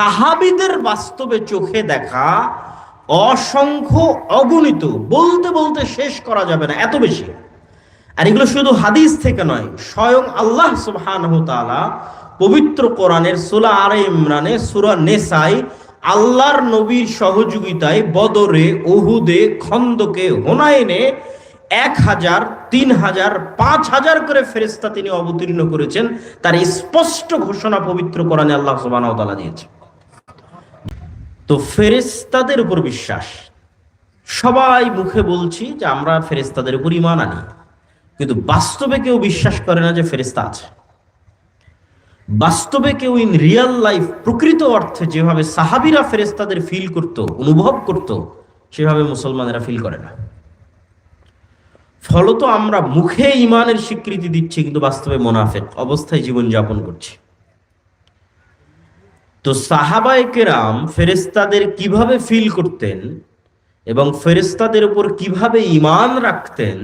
সাহাবিদের বাস্তবে চোখে দেখা অসংখ্য অগণিত। বলতে বলতে শেষ করা যাবে না, এত বেশি। আর এগুলো শুধু হাদিস থেকে নয়, স্বয়ং আল্লাহ পবিত্র কোরআনের সূরা আরে ইমরানে, সূরা নেসাই, আল্লাহর নবীর সহযোগিতায় বদরে ওহুদে খন্দকে, হোনাইনে এক হাজার, তিন হাজার, পাঁচ হাজার করে ফেরেস্তা তিনি অবতীর্ণ করেছেন। তার স্পষ্ট ঘোষণা পবিত্র কোরআনে আল্লাহ তাআলা দিয়েছে তো ফেরেস্তাদের উপর বিশ্বাস। সবাই মুখে বলছি যে আমরা ফেরেস্তাদের উপর ইমান আনি। কিন্তু বাস্তবে কেউ বিশ্বাস করে না যে ফেরেস্তা আছে। বাস্তবে কেউ ইন রিয়াল লাইফ প্রকৃত অর্থে যেভাবে সাহাবিরা ফেরেস্তাদের ফিল করত, অনুভব করত, সেভাবে মুসলমানেরা ফিল করে না। ফলত আমরা মুখে ইমানের স্বীকৃতি দিচ্ছি কিন্তু বাস্তবে মোনাফেক অবস্থায় জীবন যাপন করছি। তো সাহাবায়ে কেরাম ফেরেস্তাদের কীভাবে ফিল করতেন এবং ফেরেস্তাদের উপর কীভাবে ইমান রাখতেন,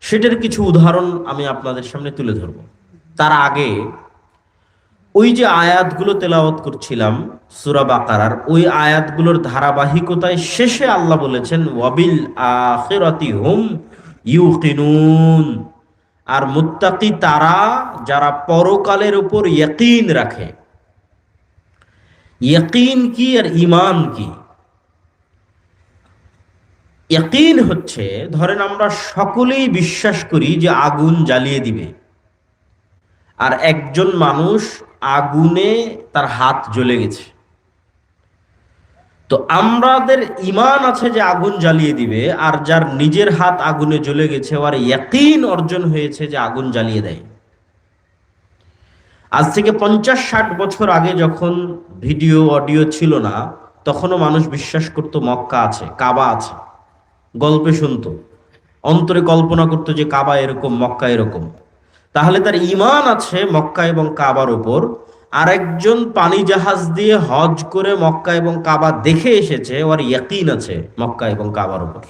সেটার কিছু উদাহরণ আমি আপনাদের সামনে তুলে ধরব। তার আগে ওই যে আয়াতগুলো তেলাওয়াত করছিলাম, সুরা বাকারার, ওই আয়াতগুলোর ধারাবাহিকতায় শেষে আল্লাহ বলেছেন, ওয়াবিল আখিরাতি হুম ইউকিনুন। আর মুত্তাকি তারা যারা পরকালের উপর ইয়াকিন রাখে ইয়াকিন কি আর ইমান কি? ইয়াকিন হচ্ছে, ধরেন আমরা সকলেই বিশ্বাস করি যে আগুন জ্বালিয়ে দিবে। আর একজন মানুষ আগুনে তার হাত জ্বলে গেছে। তো আমাদের ইমান আছে যে আগুন জ্বালিয়ে দিবে, আর যার নিজের হাত আগুনে জ্বলে গেছে আর ইয়াকিন অর্জন হয়েছে যে আগুন জ্বালিয়ে দেয়। আজ থেকে পঞ্চাশ ষাট বছর আগে যখন ভিডিও, অডিও ছিল না, তখনও মানুষ বিশ্বাস করত মক্কা আছে, কাবা আছে। গল্পে শুনতো, অন্তরে কল্পনা করতো যে কাবা এরকম, মক্কা এরকম। তাহলে তার ইমান আছে মক্কা এবং কাবার উপর। আর একজন পানি জাহাজ দিয়ে হজ করে মক্কা এবং কাবা দেখে এসেছে, ওর ইয়াকিন আছে মক্কা এবং কাবার উপর।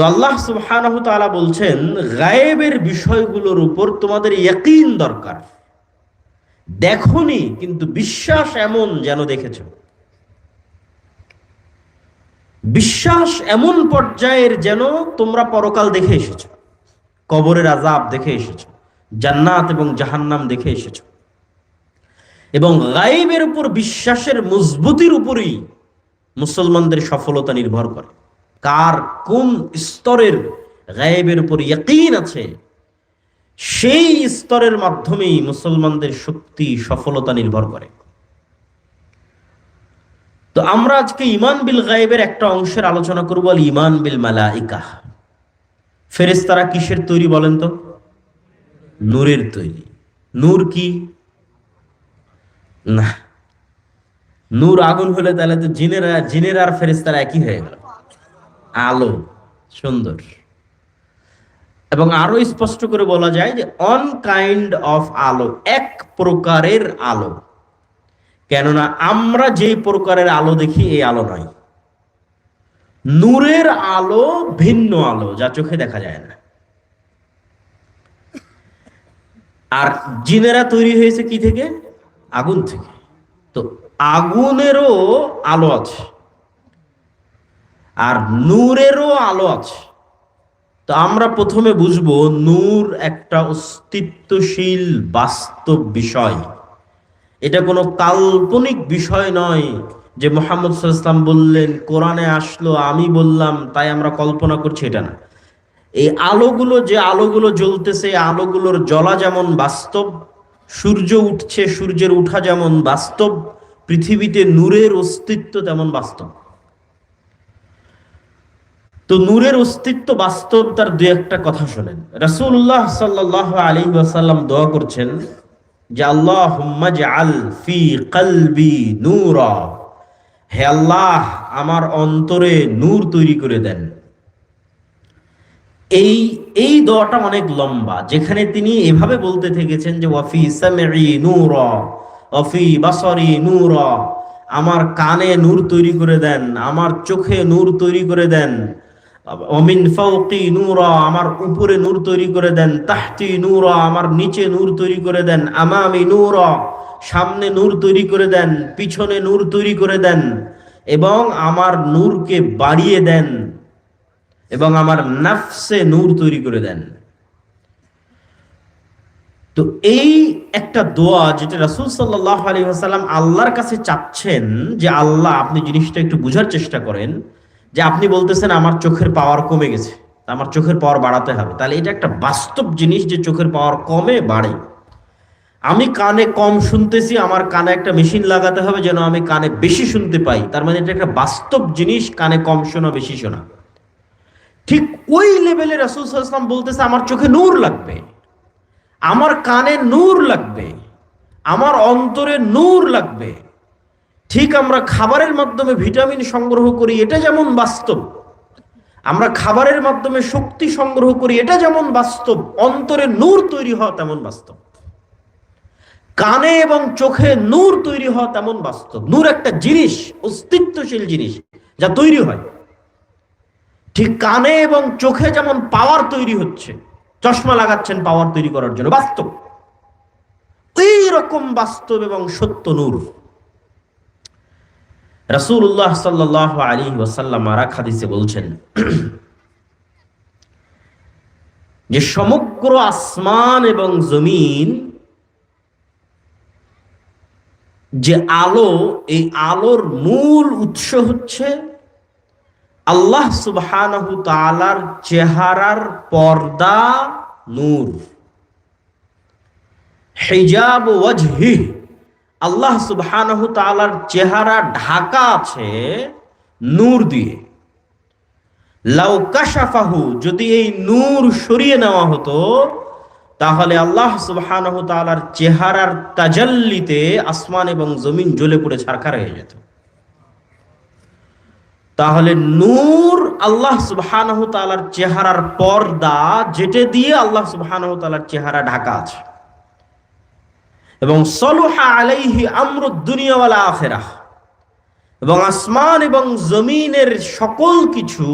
তো আল্লাহ সুবহানাহু তাআলা বলছেন, গায়েবের বিষয়গুলোর উপর তোমাদের ইয়াকিন দরকার। দেখনি, কিন্তু বিশ্বাস এমন যেন দেখেছ। বিশ্বাস এমন পর্যায়ের যেন তোমরা পরকাল দেখে এসেছ। কবরের আজাব দেখে এসেছ। জান্নাত এবং জাহান্নাম দেখে এসেছ। এবং গাইবের উপর বিশ্বাসের মজবুতির উপরই মুসলমানদের সফলতা নির্ভর করে। কার কোন স্তরের গায়েবের উপর ইয়াকিন আছে, সেই স্তরের মাধ্যমেই মুসলমানদের শক্তি, সফলতা নির্ভর করে। তো আমরা আজকে ইমান বিল গায়েবের একটা অংশের আলোচনা করব, আল ইমান বিল মালাইকা ফেরেস্তারা কিসের তৈরি বলেন তো? নূরের তৈরি। নূর কি? না। নূর আগুন হলে তাহলে তো জিনেরা, জিনের আর ফেরেস্তারা একই হয়ে গেল। আলো, সুন্দর। এবং আরও স্পষ্ট করে বলা যায় যে অন কাইন্ড অফ আলো, এক প্রকারের আলো। কেননা আমরা যে প্রকারের আলো দেখি, এই আলো নয়। নূরের আলো ভিন্ন আলো, যা চোখে দেখা যায় না। আর জিনেরা তৈরি হয়েছে কি থেকে? আগুন থেকে। তো আগুনেরও আলো আছে। আর নূরেরও আলো আছে। তো আমরা প্রথমে বুঝব নূর একটা অস্তিত্বশীল বাস্তব বিষয়। এটা কোনো কাল্পনিক বিষয় নয় যে মোহাম্মদ ইসলাম বললেন, কোরআনে আসলো, আমি বললাম, তাই আমরা কল্পনা করছি। এটা না। এই আলোগুলো যে আলোগুলো জ্বলতেছে আলোগুলোর জ্বলা যেমন বাস্তব, সূর্য উঠছে, সূর্যের উঠা যেমন বাস্তব, পৃথিবীতে নূরের অস্তিত্ব তেমন বাস্তব। তো নূরের অস্তিত্ব বাস্তব তার দু একটা কথা শোনেন। রাসূলুল্লাহ সাল্লাহ আলী ওয়াসাল্লাম দোয়া করছেন যে আল্লাহ আল ফি কলবি নূরা। হে আল্লাহ, আমার অন্তরে নূর তৈরি করে দেন। এই এই দোয়াটা অনেক লম্বা, যেখানে তিনি এভাবে বলতে থেকেছেন যে ওয়াফি সামি নূর ওয়াফি বাসরি নূর। আমার কানে নূর তৈরি করে দেন, আমার চোখে নূর তৈরি করে দেন। অমিন ফাউকি নূরা, আমার উপরে নূর তৈরি করে দেন, তাহতি নূরা, আমার নিচে নূর তৈরি করে দেন, আমামি নূরা, সামনে নূর তৈরি করে দেন, পিছনে নূর তৈরি করে দেন, এবং আমার নূরকে বাড়িয়ে দেন, এবং আমার নাফসে নূর তৈরি করে দেন। তো এই একটা দোয়া যেটা রাসুল সাল্লাহ আলী আসাল্লাম আল্লাহর কাছে চাচ্ছেন যে, আল্লাহ আপনি জিনিসটা একটু বুঝার চেষ্টা করেন যে আপনি বলতেছেন, আমার চোখের পাওয়ার কমে গেছে, আমার চোখের পাওয়ার বাড়াতে হবে। তাহলে এটা একটা বাস্তব জিনিস যে চোখের পাওয়ার কমে, বাড়ে। আমি কানে কম শুনতেছি, আমার কানে একটা মেশিন লাগাতে হবে যেন আমি কানে বেশি শুনতে পাই। তার মানে এটা একটা বাস্তব জিনিস, কানে কম শোনা, বেশি শোনা। ঠিক ওই লেভেলে রাসুল সাল্লাম বলতেছে, আমার চোখে নূর লাগবে, আমার কানে নূর লাগবে, আমার অন্তরে নূর লাগবে। ঠিক আমরা খাবারের মাধ্যমে ভিটামিন সংগ্রহ করি, এটা যেমন বাস্তব। আমরা খাবারের মাধ্যমে শক্তি সংগ্রহ করি, এটা যেমন বাস্তব। অন্তরে নূর তৈরি হওয়া তেমন বাস্তব। কানে এবং চোখে নূর তৈরি হওয়া তেমন বাস্তব। নূর একটা জিনিস, অস্তিত্বশীল জিনিস, যা তৈরি হয়। ঠিক কানে এবং চোখে যেমন পাওয়ার তৈরি হচ্ছে, চশমা লাগাচ্ছেন পাওয়ার তৈরি করার জন্য, বাস্তব। এই রকম বাস্তব এবং সত্য নূর। রাসূলুল্লাহ সাল্লাহ আলী ওয়াসাল্লাম আরাক হাদিসে বলছেন, যে সমগ্র আসমান এবং জমিন, যে আলো, এই আলোর মূল উৎস হচ্ছে আল্লাহ তাআলার চেহারার পর্দা, নূর। হিজাব ওয়াজহি আল্লাহ সুবহানাহু তাআলার চেহারা ঢাকা আছে নূর দিয়ে। লাউ কাশাফাহু, যদি এই নূর সরিয়ে নেওয়া হতো, তাহলে আল্লাহ সুবহানাহু তাআলার চেহারার তাজাল্লিতে আসমান এবং জমিন জ্বলে পড়ে ছারখার হয়ে যেত। তাহলে নূর আল্লাহ সুবহানাহু তাআলার চেহারার পর্দা, যেটা দিয়ে আল্লাহ সুবহানাহু তাআলার চেহারা ঢাকা আছে। এবং সলুহা আলাইহি আমর দুনিয়া ওয়াল আখিরাহ। এবং আসমান এবং জমিনের সকল কিছু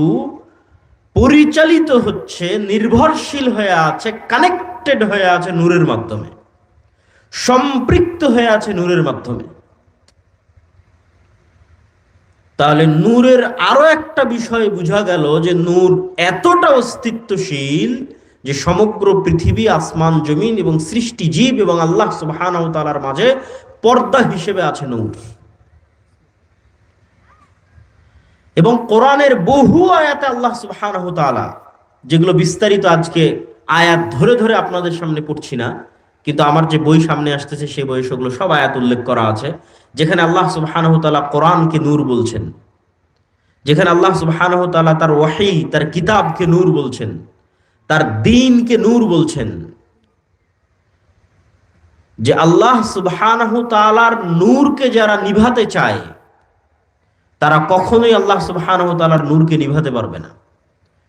পরিচালিত হচ্ছে, নির্ভরশীল হয়ে আছে কানেক্টেড হয়ে আছে নূরের মাধ্যমে। সম্পৃক্ত হয়ে আছে নূরের মাধ্যমে। তাহলে নূরের আরও একটা বিষয় বোঝা গেল যে নূর এতটা অস্তিত্বশীল যে সমগ্র পৃথিবী, আসমান, জমিন এবং সৃষ্টি জীব এবং আল্লাহ তাআলার মাঝে পর্দা হিসেবে আছে নূর এবং কোরআনের বহু আয়াতে আল্লাহ তাআলা, যেগুলো বিস্তারিত আজকে আয়াত ধরে ধরে আপনাদের সামনে পড়ছি না, কিন্তু আমার যে বই সামনে আসতেছে সেই বই সেগুলো সব আয়াত উল্লেখ করা আছে, যেখানে আল্লাহ তাআলা কোরআনকে নূর বলছেন। যেখানে আল্লাহ তাআলা তার ওয়াহি, তার কিতাবকে নূর বলছেন। তার দিনকে নূর বলছেন। যে আল্লাহ তাআলার নূরকে যারা নিভাতে চায়, তারা কখনোই আল্লাহ তাআলার নূরকে নিভাতে পারবে না।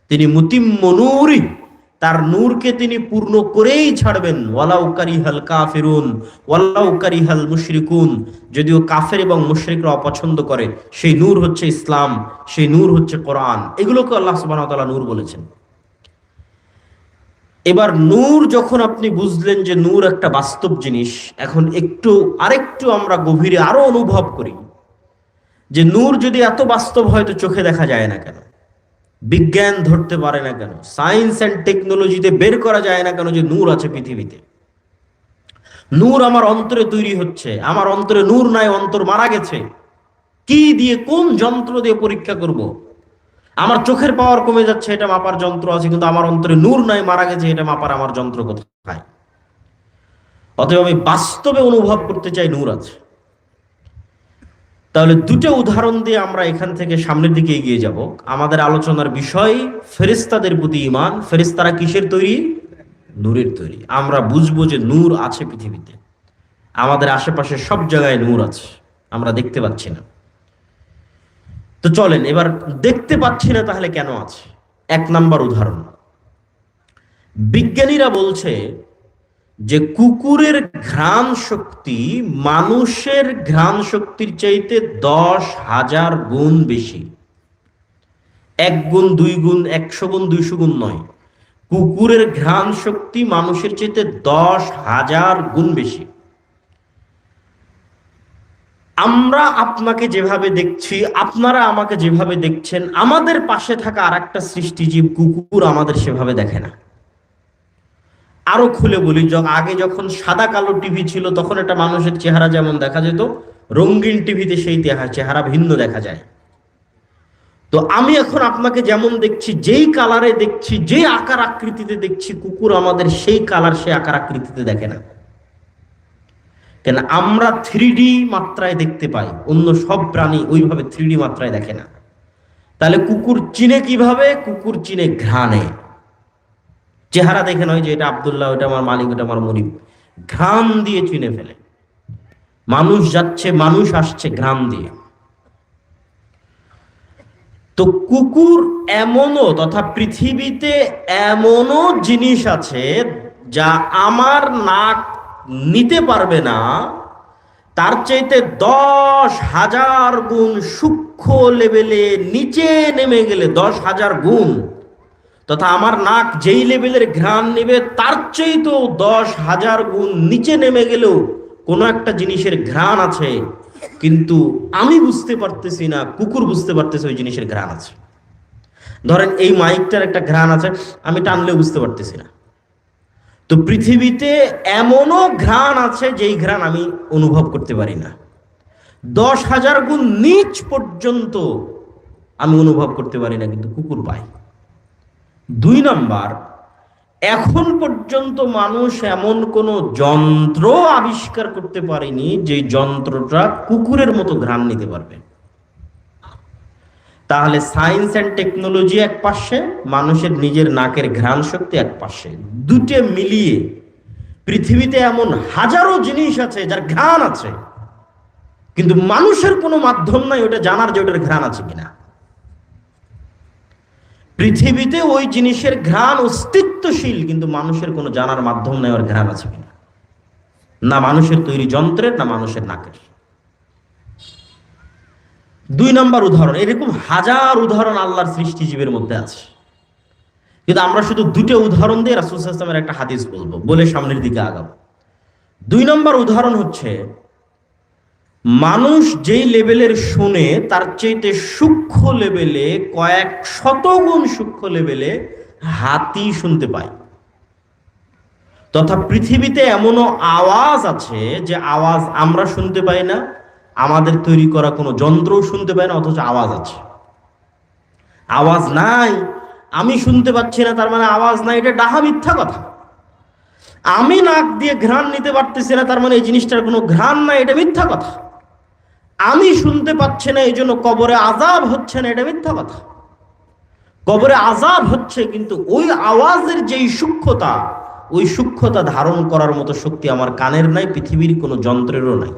তিনি মুতিম্ম নূরি তার নূরকে তিনি পূর্ণ করেই ছাড়বেন। ওয়ালাউ কারিহাল কাফিরুন, ওয়ালাউ কারিহাল মুশরিকুন, যদিও কাফের এবং মুশরিকরা অপছন্দ করে, সেই নূর হচ্ছে ইসলাম, সেই নূর হচ্ছে কোরআন। এগুলোকে আল্লাহ তাআলা নূর বলেছেন। এবার নূর যখন আপনি বুঝলেন যে নূর একটা বাস্তব জিনিস, এখন একটু, আরেকটু আমরা গভীরে আরও অনুভব করি যে নূর যদি এত বাস্তব হয় তো চোখে দেখা যায় না কেন? বিজ্ঞান ধরতে পারে না কেন? সায়েন্স অ্যান্ড টেকনোলজিতে বের করা যায় না কেন যে নূর আছে পৃথিবীতে? নূর আমার অন্তরে তৈরি হচ্ছে, আমার অন্তরে নূর নাই, অন্তর মারা গেছে। কি দিয়ে, কোন যন্ত্র দিয়ে পরীক্ষা করব। আমার চোখের পাওয়ার কমে যাচ্ছে, এটা মাপার যন্ত্র আছে, কিন্তু আমার অন্তরে নূর নাই, মারা গেছে, এটা মাপার আমার যন্ত্র কোথায়? অতএব আমি বাস্তবে অনুভব করতে চাই নূর আছে। তাহলে দুটো উদাহরণ দিয়ে আমরা এখান থেকে সামনের দিকে এগিয়ে যাব। আমাদের আলোচনার বিষয় ফেরিস্তাদের প্রতি ইমান ফেরিস্তারা কিসের তৈরি? নূরের তৈরি। আমরা বুঝব যে নূর আছে পৃথিবীতে। আমাদের আশেপাশে সব জায়গায় নূর আছে। আমরা দেখতে পাচ্ছি না। তো চলেন, এবার দেখতে পাচ্ছি না তাহলে কেন আছে? এক নাম্বার উদাহরণ। বিজ্ঞানীরা বলছে যে কুকুরের ঘ্রাণ শক্তি মানুষের ঘ্রাণ শক্তির চাইতে দশ হাজার গুণ বেশি। এক গুণ, দুই গুণ, একশো গুণ, দুইশো গুণ নয়। কুকুরের ঘ্রাণ শক্তি মানুষের চাইতে দশ হাজার গুণ বেশি। আমরা আপনাকে যেভাবে দেখছি, আপনারা আমাকে যেভাবে দেখছেন, আমাদের পাশে থাকা আর একটা সৃষ্টিজীব কুকুর আমাদের সেভাবে দেখে না। আরও খুলে বলি আগে যখন সাদা কালো টিভি ছিল, তখন একটা মানুষের চেহারা যেমন দেখা যেত, রঙিন টিভিতে সেই চেহারা ভিন্ন দেখা যায়। তো আমি এখন আপনাকে যেমন দেখছি, যেই কালারে দেখছি, যে আকার আকৃতিতে দেখছি, কুকুর আমাদের সেই কালার, সেই আকার আকৃতিতে দেখে না। কেন আমরা থ্রি মাত্রায় দেখতে পাই, অন্য সব প্রাণী ওইভাবে থ্রি মাত্রায় দেখে না। তাহলে কুকুর চিনে কীভাবে? কুকুর চিনে ঘ্রাণে। চেহারা দেখে নয় যে এটা আবদুল্লাহ, ওটা আমার মালিক, ওটা আমার মরিব। ঘ্রাণ দিয়ে চিনে ফেলে। মানুষ যাচ্ছে, মানুষ আসছে ঘ্রাণ দিয়ে। তো কুকুর এমনও, তথা পৃথিবীতে এমনও জিনিস আছে যা আমার নাক নিতে পারবে না, তার চাইতে দশ হাজার গুণ সূক্ষ্ম লেভেলে নিচে নেমে গেলে দশ হাজার গুণ, তথা আমার নাক যেই লেভেলের ঘ্রাণ নেবে, তার চাইতেও দশ হাজার গুণ নিচে নেমে গেলেও কোনো একটা জিনিসের ঘ্রাণ আছে। কিন্তু আমি বুঝতে পারতেছি না, কুকুর বুঝতে পারতেছে ওই জিনিসের ঘ্রাণ আছে। ধরেন এই মাইকটার একটা ঘ্রাণ আছে, আমি টানলে বুঝতে পারতেছি না। তো পৃথিবীতে এমনও ঘ্রাণ আছে যেই ঘ্রাণ আমি অনুভব করতে পারি না। দশ হাজার গুণ নিচ পর্যন্ত আমি অনুভব করতে পারি না, কিন্তু কুকুর পাই। দুই নাম্বার, এখন পর্যন্ত মানুষ এমন কোন যন্ত্র আবিষ্কার করতে পারেনি যে যন্ত্রটা কুকুরের মতো ঘ্রাণ নিতে পারবে। তাহলে সায়েন্স অ্যান্ড টেকনোলজি এক পাশে, মানুষের নিজের নাকের ঘ্রাণ শক্তি এক পাশে। দুটে মিলিয়ে পৃথিবীতে এমন হাজারো জিনিস আছে যার ঘ্রাণ আছে। কিন্তু মানুষের কোনো মাধ্যম নাই ওটা জানার যে ওটার ঘ্রাণ আছে কিনা। পৃথিবীতে ওই জিনিসের ঘ্রাণ অস্তিত্বশীল, কিন্তু মানুষের কোনো জানার মাধ্যম নেই ওর ঘ্রাণ আছে কিনা। না মানুষের তৈরি যন্ত্রের, না মানুষের নাকের। দুই নম্বর উদাহরণ, এরকম হাজার উদাহরণ আল্লাহর সৃষ্টিজীবের মধ্যে আছে। কিন্তু আমরা শুধু দুটো উদাহরণ দিয়ে রাসুল ইসলামের একটা হাদিস বলব, বলে সামনের দিকে আগাবো। দুই নম্বর উদাহরণ হচ্ছে, মানুষ যেই লেভেলের শুনে, তার চাইতে সূক্ষ্ম লেভেলে কয়েক শতগুণ সূক্ষ্ম লেভেলে হাতি শুনতে পায়। তথা পৃথিবীতে এমনও আওয়াজ আছে যে আওয়াজ আমরা শুনতে পাই না আমাদের তৈরি করা কোনো যন্ত্রও শুনতে পায় না, অথচ আওয়াজ আছে। আওয়াজ নাই, আমি শুনতে পাচ্ছি না, তার মানে আওয়াজ নাই, এটা ডাহা মিথ্যা কথা। আমি নাক দিয়ে ঘ্রাণ নিতে পারতেছি না, তার মানে এই জিনিসটার কোনো ঘ্রাণ নাই, এটা মিথ্যা কথা। আমি শুনতে পাচ্ছি না, এই জন্য কবরে আজাব হচ্ছে না, এটা মিথ্যা কথা। কবরে আজাব হচ্ছে, কিন্তু ওই আওয়াজের যেই সূক্ষ্মতা, ওই সূক্ষ্মতা ধারণ করার মতো শক্তি আমার কানের নাই, পৃথিবীর কোনো যন্ত্রেরও নাই।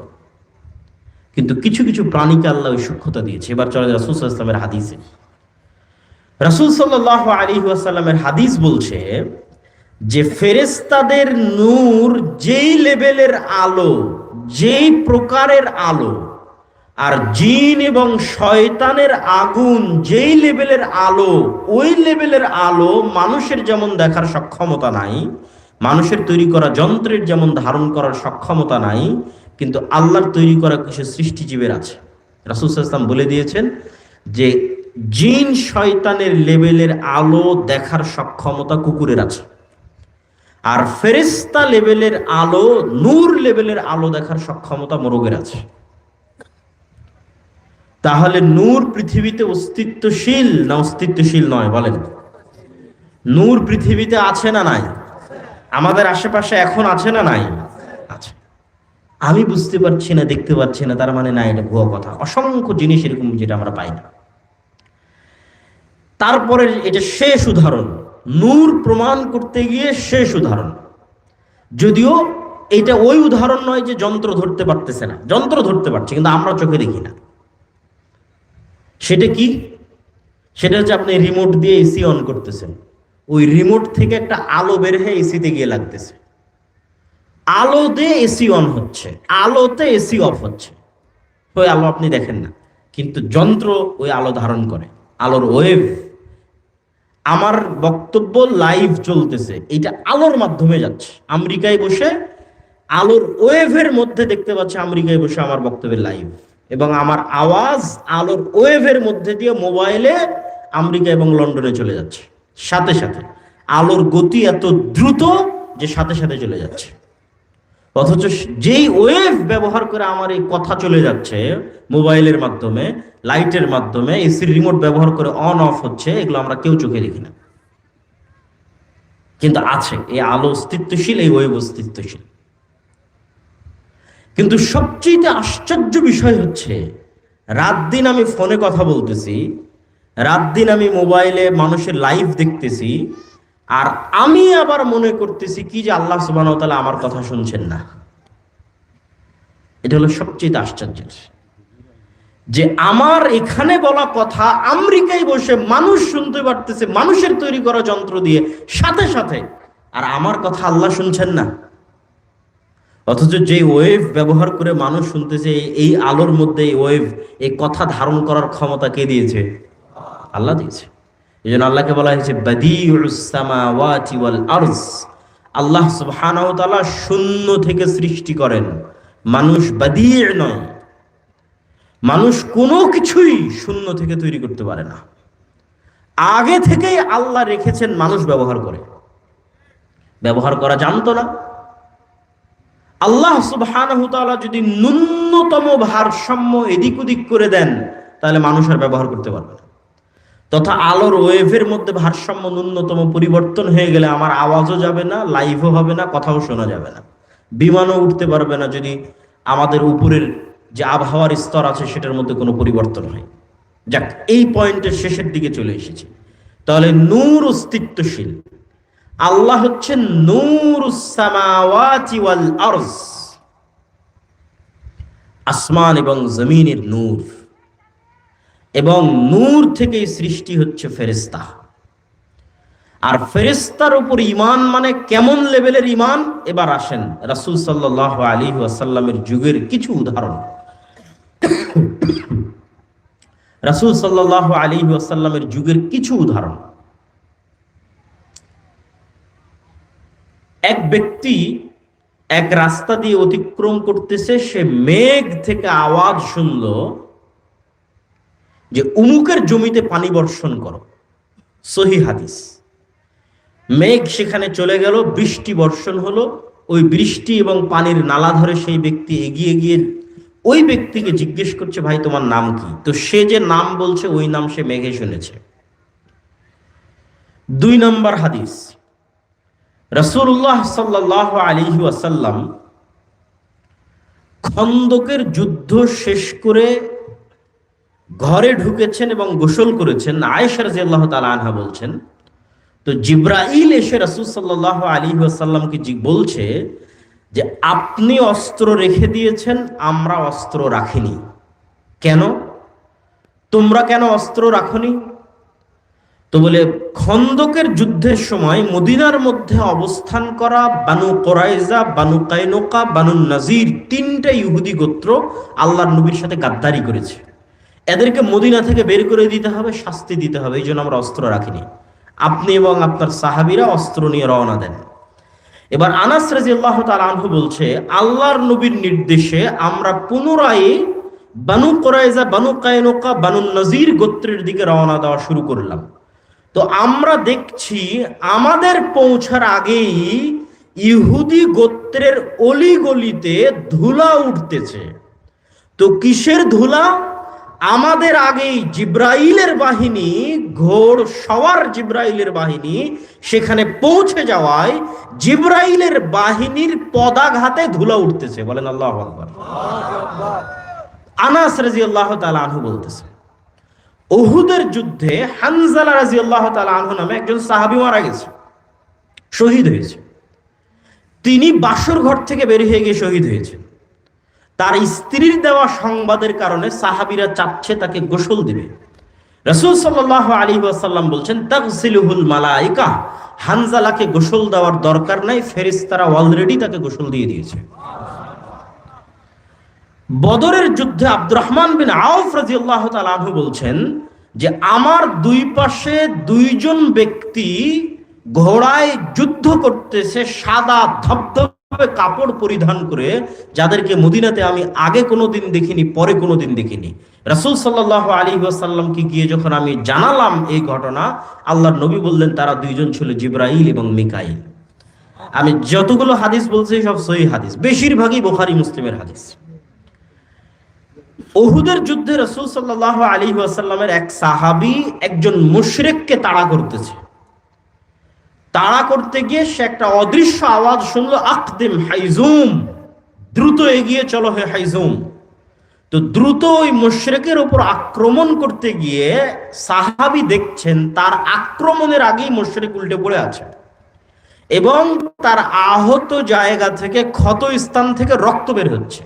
কিন্তু কিছু কিছু প্রাণীকে আল্লাহ ওই সূক্ষ্মতা দিয়েছে। এবার চলে রাসুল ইসলামের হাদিসে। রাসুল সাল্লাহ আলী আসাল্লামের হাদিস বলছে যে ফেরেস্তাদের নূর যেই লেভেলের আলো, যেই প্রকারের আলো, আর জিন এবং শয়তানের আগুন যেই লেভেলের আলো, ওই লেভেলের আলো মানুষের যেমন দেখার সক্ষমতা নাই, মানুষের তৈরি করা যন্ত্রের যেমন ধারণ করার সক্ষমতা নাই কিন্তু আল্লাহর তৈরি করা কিছু সৃষ্টিজীবের আছে। রাসুল ইসলাম বলে দিয়েছেন যে, জিন শয়তানের লেভেলের আলো দেখার সক্ষমতা কুকুরের আছে। আর ফেরিস্তা লেভেলের আলো, নূর লেভেলের আলো দেখার সক্ষমতা মোরগের আছে। তাহলে নূর পৃথিবীতে অস্তিত্বশীল না অস্তিত্বশীল নয়, বলেন। নূর পৃথিবীতে আছে না নাই? আমাদের আশেপাশে এখন আছে না নাই? আছে। আমি বুঝতে পারছি না, দেখতে পাচ্ছি না, তার মানে না, এটা ভুয়া কথা। অসংখ্য জিনিস এরকম যেটা আমরা পাই না। তারপরে এটা শেষ উদাহরণ। নূর প্রমাণ করতে গিয়ে শেষ উদাহরণ। যদিও এটা ওই উদাহরণ নয় যে যন্ত্র ধরতে পারতেছে না। যন্ত্র ধরতে পারছে, কিন্তু আমরা চোখে দেখি না। সেটা কি? সেটা হচ্ছে আপনি রিমোট দিয়ে এসি অন করতেছেন। ওই রিমোট থেকে একটা আলো বের হয়ে এসিতে গিয়ে লাগতেছে। আলো দিয়ে এসি অন হচ্ছে, আলোতে এসি অফ হচ্ছে। ওই আলো আপনি দেখেন না, কিন্তু যন্ত্র ওই আলো ধারণ করে, আলোর ওয়েভ। আমার বক্তব্য লাইভ চলতেছে, এটা আলোর মাধ্যমে যাচ্ছে। আমেরিকায় বসে আলোর ওয়েভের মধ্যে দেখতে পাচ্ছে আমেরিকায় বসে আমার বক্তব্যের লাইভ। এবং আমার আওয়াজ আলোর ওয়েভের মধ্যে দিয়ে মোবাইলে আমেরিকা এবং লন্ডনে চলে যাচ্ছে। সাথে সাথে আলোর গতি এত দ্রুত যে সাথে সাথে চলে যাচ্ছে। অথচ যেই ওয়েভ ব্যবহার করে আমার এই কথা চলে যাচ্ছে, মোবাইলের মাধ্যমে, লাইটের মাধ্যমে এসির রিমোট ব্যবহার করে অন, অফ হচ্ছে, এগুলো আমরা কেউ চোখে দেখি না। কিন্তু আছে এই আলো অস্তিত্বশীল, এই ওয়েব অস্তিত্বশীল। কিন্তু সবচেয়ে আশ্চর্য বিষয় হচ্ছে, রাত দিন আমি ফোনে কথা বলতেছি, রাত দিন আমি মোবাইলে মানুষের লাইভ দেখতেছি আর আমি আবার মনে করতেছি কি যে আল্লাহ সুবাহ তালা আমার কথা শুনছেন না। এটা হলো সবচেয়ে আশ্চর্যের। যে আমার এখানে বলা কথা, আমেরিকায় বসে মানুষ শুনতে পারতেছে, মানুষের তৈরি করা যন্ত্র দিয়ে, সাথে সাথে, আর আমার কথা আল্লাহ শুনছেন না। অথচ যে ওয়েভ ব্যবহার করে মানুষ শুনতেছে এই আলোর মধ্যে এই ওয়েভ, এই কথা ধারণ করার ক্ষমতা কে দিয়েছে? আল্লাহ দিয়েছে। এই জন্য আল্লাহকে বলা হয়েছে আল্লাহ সুবহানাহু শূন্য থেকে সৃষ্টি করেন। মানুষ বাদিয়ে নয়। মানুষ কোনো কিছুই শূন্য থেকে তৈরি করতে পারে না। আগে থেকেই আল্লাহ রেখেছেন মানুষ ব্যবহার করে। ব্যবহার করা জানতো না। আল্লাহ সুবহানাহু তাআলা যদি ন্যূনতম ভারসাম্য এদিক ওদিক করে দেন, তাহলে মানুষ আর ব্যবহার করতে পারবে না। তথা আলোর ওয়েভের মধ্যে ভারসাম্য ন্যূনতম পরিবর্তন হয়ে গেলে আমার আওয়াজও যাবে না, লাইভও হবে না, কথাও শোনা যাবে না। বিমানও উঠতে পারবে না যদি আমাদের উপরের যে আবহাওয়ার স্তর আছে সেটার মধ্যে কোনো পরিবর্তন হয়। যাক, এই পয়েন্টের শেষের দিকে চলে এসেছি। তাহলে নূর অস্তিত্বশীল। আল্লাহ হচ্ছেন নূর আসমান এবং জমিনের নূর। এবং নূর থেকেই সৃষ্টি হচ্ছে ফেরেস্তা আর ফেরেস্তার উপর ইমান মানে কেমন লেভেলের ইমান এবার আসেন রাসুল সাল্লাহ আলী আসাল্লামের যুগের কিছু উদাহরণ। রাসুল সাল্লাহ আলী আসাল্লামের যুগের কিছু উদাহরণ। এক ব্যক্তি এক রাস্তা দিয়ে অতিক্রম করতেছে, সে মেঘ থেকে আওয়াজ শুনল যে উমুকের জমিতে পানি বর্ষণ করো। সহি হাদিস। মেঘ সেখানে চলে গেল, বৃষ্টি বর্ষণ হলো, ওই বৃষ্টি এবং পানির নালা ধরে সেই ব্যক্তি এগিয়ে গিয়ে ওই ব্যক্তিকে জিজ্ঞেস করছে, ভাই, তোমার নাম কি? তো সে যে নাম বলছে, ওই নাম সে মেঘে শুনেছে। দুই নম্বর হাদিস। রসুল্লাহ সাল্লাহ আলিহু আসাল্লাম খন্দকের যুদ্ধ শেষ করে ঘরে ঢুকেছেন এবং গোসল করেছেন। আয়েশা রাজি আল্লাহ আনহা বলছেন, তো জিব্রাইল এসে রসুল সাল্লাহ আলী আসাল্লামকে বলছে যে, আপনি অস্ত্র রেখে দিয়েছেন, আমরা অস্ত্র রাখিনি। কেন? তোমরা কেন অস্ত্র রাখনি? তো বলে, খন্দকের যুদ্ধের সময় মদিনার মধ্যে অবস্থান করা Banu Qurayza Banu Qaynuqa, Banu Nadir তিনটা ইহুদি গোত্র আল্লাহর নবীর সাথে গাদ্দারি করেছে। এদেরকে মদিনা থেকে বের করে দিতে হবে, শাস্তি দিতে হবে, এই জন্য আমরা অস্ত্র রাখিনি। আপনি এবং আপনার সাহাবিরা অস্ত্র নিয়ে রওনা দেন। এবার আনাস আনহু বলছে, আল্লাহর নবীর নির্দেশে আমরা পুনরায় Banu Qurayza Banu Qaynuqa, Banu Nadir গোত্রের দিকে রওনা দেওয়া শুরু করলাম। তো আমরা দেখছি আমাদের পৌঁছার আগেই ইহুদি গোত্রের অলিগলিতে ধুলা উঠতেছে। তো কিসের ধুলা? আমাদের আগেই জিব্রাইলের বাহিনী ঘোড় সওয়ার জিব্রাইলের বাহিনী, সেখানে পৌঁছে যাওয়ায় জিব্রাইলের বাহিনীর পদাঘাতে ধুলা উঠতেছে। বলেন আল্লাহ আনাস রাজি আল্লাহ আনহু বলতেছে, ওহুদের যুদ্ধে হানজালা রাজি আল্লাহ আনহু নামে একজন সাহাবি মারা গেছে, শহীদ হয়েছে। তিনি বাসর ঘর থেকে বের হয়ে গিয়ে শহীদ হয়েছেন। তার স্ত্রীর দেওয়া সংবাদের কারণে সাহাবিরা চাচ্ছে তাকে গোসল দিবে। রসুল সাল্লাহ আলী আসাল্লাম বলছেন তাকসিলুহুল মালাইকা হানজালাকে গোসল দেওয়ার দরকার নাই ফেরিস্তারা অলরেডি তাকে গোসল দিয়ে দিয়েছে। বদরের যুদ্ধে আব্দুর রহমান বিন আউফ রাজি আল্লাহ তালু বলছেন যে, আমার দুই পাশে দুইজন ব্যক্তি ঘোড়ায় যুদ্ধ করতেছে, সাদা ভাবে কাপড় পরিধান করে যাদেরকে মদিনাতে আমি আগে কোনোদিন দেখিনি, পরে কোনোদিন দেখিনি। রাসূল সাল্লাহ আলী গিয়ে যখন আমি জানালাম এই ঘটনা, আল্লাহর নবী বললেন, তারা দুইজন ছিল জিব্রাইল এবং মিকাইল। আমি যতগুলো হাদিস বলছি, সব সহি হাদিস। বেশিরভাগই বোখারি, মুসলিমের হাদিস। ওহুদের যুদ্ধে রসুল সাল্লাহ আলী আসাল্লামের এক সাহাবি একজন মুশরেককে তাড়া করতেছে। তাড়া করতে গিয়ে সে একটা অদৃশ্য আওয়াজ শুনলো, আকদিম হাইজুম, দ্রুত এগিয়ে চলো হে হাইজুম। তো দ্রুত ওই মুশরেকের উপর আক্রমণ করতে গিয়ে সাহাবি দেখছেন তার আক্রমণের আগেই মুশরেক উল্টে পড়ে আছে এবং তার আহত জায়গা থেকে ক্ষত স্থান থেকে রক্ত বের হচ্ছে।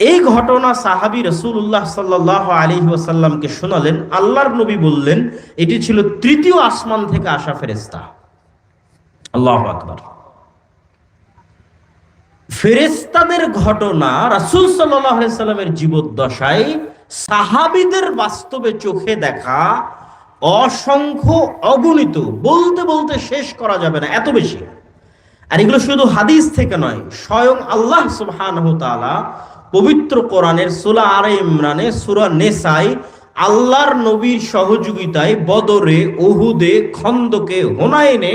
এই ঘটনা সাহাবি রসুল্লাহ সাল্লাহ আলী ওয়াসাল্লামকে শোনালেন। আল্লাহর নবী বললেন, এটি ছিল তৃতীয় আসমান থেকে আসা ফেরেস্তা আল্লাহ আকবর। ফেরেস্তাদের ঘটনা রাসুল সাল্লামের জীবদ্দশায় সাহাবিদের বাস্তবে চোখে দেখা অসংখ্য অগণিত, বলতে বলতে শেষ করা যাবে না, এত বেশি। আর এগুলো শুধু হাদিস থেকে নয়, স্বয়ং আল্লাহ পবিত্র কোরআনের সুরা আর ইমরানে সুরা নেসাই আল্লাহর নবীর সহযোগিতায় বদরে ওহুদে খন্দকে হোনায়নে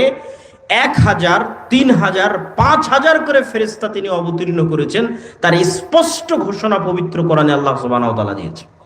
এক হাজার, তিন হাজার, পাঁচ হাজার করে ফেরিস্তা তিনি অবতীর্ণ করেছেন। তার স্পষ্ট ঘোষণা পবিত্র কোরআনে আল্লাহ সুবাহ দিয়েছে